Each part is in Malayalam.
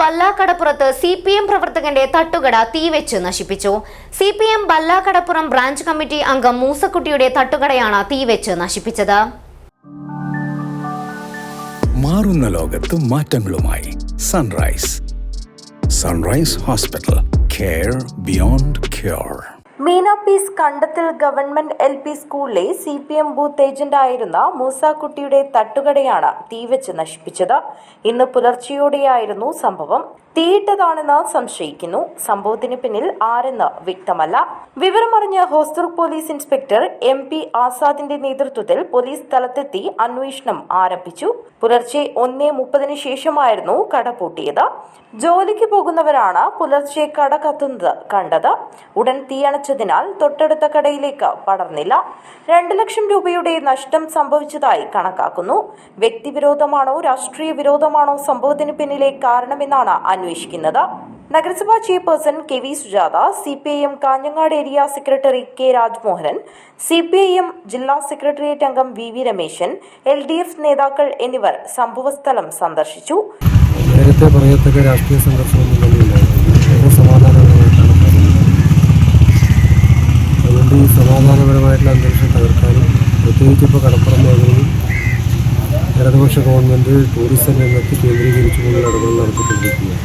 ബല്ലാക്കടപ്പുറത്ത് സി പി എം പ്രവർത്തകന്റെ തട്ടുകട തീവെച്ച് നശിപ്പിച്ചു. C P M Ballakadappuram branch committee അംഗം മൂസക്കുട്ടിയുടെ തട്ടുകടയാണ് തീവെച്ച് നശിപ്പിച്ചത്. മാറുന്ന ലോകത്ത് മാറ്റങ്ങളുമായി Sunrise. Sunrise hospital care beyond cure. Meena കണ്ടത്തിൽ ഗവൺമെന്റ് എൽ പി സ്കൂളിലെ സി പി എം ബൂത്ത് ഏജന്റായിരുന്ന മൂസാക്കുട്ടിയുടെ തട്ടുകടയാണ് തീവച്ച് നശിപ്പിച്ചത്. ഇന്ന് പുലർച്ചെയോടെയായിരുന്നു സംഭവം. തീയിട്ടതാണെന്ന് സംശയിക്കുന്നു. സംഭവത്തിന് പിന്നിൽ ആരെന്ന് വ്യക്തമല്ല. വിവരമറിഞ്ഞ ഹോസ്റ്റർ പോലീസ് ഇൻസ്പെക്ടർ എം പി ആസാദിന്റെ നേതൃത്വത്തിൽ പോലീസ് സ്ഥലത്തെത്തി അന്വേഷണം ആരംഭിച്ചു. പുലർച്ചെ ഒന്നേ മുപ്പതിന് ശേഷമായിരുന്നു കട പൂട്ടിയത്. ജോലിക്ക് പോകുന്നവരാണ് പുലർച്ചെ കട കത്തുന്നത് കണ്ടത്. ഉടൻ തീയണച്ചതിനാൽ തൊട്ടടുത്ത കടയിലേക്ക് പടർന്നില്ല. രണ്ട് ലക്ഷം രൂപയുടെ നഷ്ടം സംഭവിച്ചതായി കണക്കാക്കുന്നു. വ്യക്തിവിരോധമാണോ രാഷ്ട്രീയ വിരോധമാണോ സംഭവത്തിന് പിന്നിലെ കാരണമെന്നാണ് അന്വേഷിക്കുന്നത്. നഗരസഭാ chairperson K V Sujatha C P I M Kanhangad area secretary K Rajmohan C P I M ജില്ലാ സെക്രട്ടേറിയറ്റ് അംഗം V V Rameshan L D F നേതാക്കൾ എന്നിവർ സംഭവസ്ഥലം സന്ദർശിച്ചു. നേരത്തെ പറയത്തക്ക രാഷ്ട്രീയ സംഘർഷമൊന്നും സമാധാനപരമായിട്ടുള്ള അന്തരീക്ഷം തകർക്കാനും പ്രത്യേകിച്ച് ഇപ്പോൾ കടപ്പുറം മേഖലയിൽ ഇടതുപക്ഷ ഗവൺമെന്റ് ടൂറിസം രംഗത്ത് കേന്ദ്രീകരിച്ചുകൊണ്ടുള്ള ഇടപെടൽ നടത്തിക്കൊണ്ടിരിക്കുകയാണ്.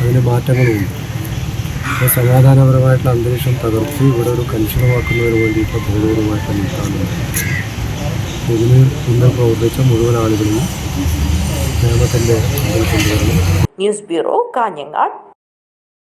അതിന് മാറ്റങ്ങളുണ്ട്. അപ്പോൾ സമാധാനപരമായിട്ടുള്ള അന്തരീക്ഷം തകർത്ത് ഇവിടെ ഒരു കലുഷിതമാക്കുന്നതിന് വേണ്ടിയിട്ട് ബോധപൂർവമായിട്ട് നീക്കാനുണ്ട് ഇതിന് ഇന്ന് പ്രവർത്തിച്ച മുഴുവൻ ആളുകളെയും നിയമത്തിന്റെ ന്യൂസ് ബ്യൂറോ കാഞ്ഞങ്ങാട്.